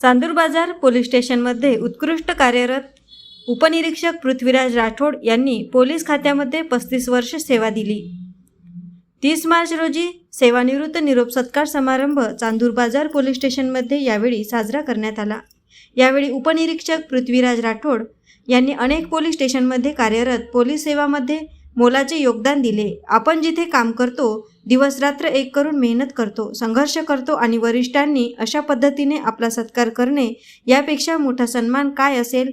चांदूर बाजार पोलीस स्टेशनमध्ये उत्कृष्ट कार्यरत उपनिरीक्षक पृथ्वीराज राठोड यांनी पोलीस खात्यामध्ये पस्तीस वर्ष सेवा दिली. तीस मार्च रोजी सेवानिवृत्त निरोप सत्कार समारंभ चांदूर बाजार पोलीस स्टेशनमध्ये यावेळी साजरा करण्यात आला. यावेळी उपनिरीक्षक पृथ्वीराज राठोड यांनी अनेक पोलीस स्टेशनमध्ये कार्यरत पोलीस सेवामध्ये मोलाचे योगदान दिले. आपण जिथे काम करतो दिवसरात्र एक करून मेहनत करतो संघर्ष करतो आणि वरिष्ठांनी अशा पद्धतीने आपला सत्कार करणे यापेक्षा मोठा सन्मान काय असेल?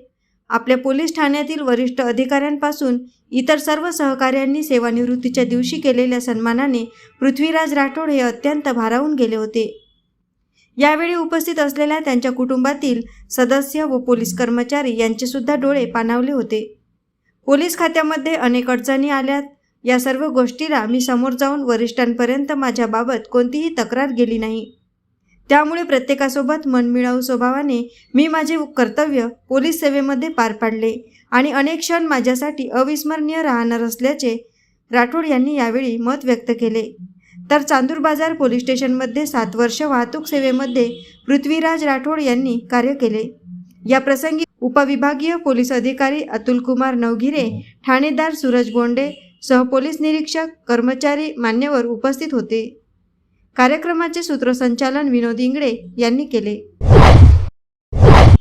आपल्या पोलीस ठाण्यातील वरिष्ठ अधिकाऱ्यांपासून इतर सर्व सहकाऱ्यांनी सेवानिवृत्तीच्या दिवशी केलेल्या सन्मानाने पृथ्वीराज राठोड हे अत्यंत भारावून गेले होते. यावेळी उपस्थित असलेल्या त्यांच्या कुटुंबातील सदस्य व पोलीस कर्मचारी यांचेसुद्धा डोळे पाणावले होते. पोलीस खात्यामध्ये अनेक अडचणी आल्यात. या सर्व गोष्टीला मी समोर जाऊन वरिष्ठांपर्यंत माझ्याबाबत कोणतीही तक्रार गेली नाही. त्यामुळे प्रत्येकासोबत मनमिळाऊ स्वभावाने मी माझे कर्तव्य पोलीस सेवेमध्ये पार पाडले आणि अनेक क्षण माझ्यासाठी अविस्मरणीय राहणार असल्याचे राठोड यांनी यावेळी मत व्यक्त केले. तर चांदूर बाजार पोलीस स्टेशनमध्ये सात वर्ष वाहतूक सेवेमध्ये पृथ्वीराज राठोड यांनी कार्य केले. या प्रसंगी उपविभागीय पोलीस अधिकारी अतुल कुमार नवगिरे ठाणेदार सूरज बोंडे सहपोलीस निरीक्षक कर्मचारी मान्यवर उपस्थित होते. कार्यक्रमाचे सूत्रसंचालन विनोद इंगळे यांनी केले.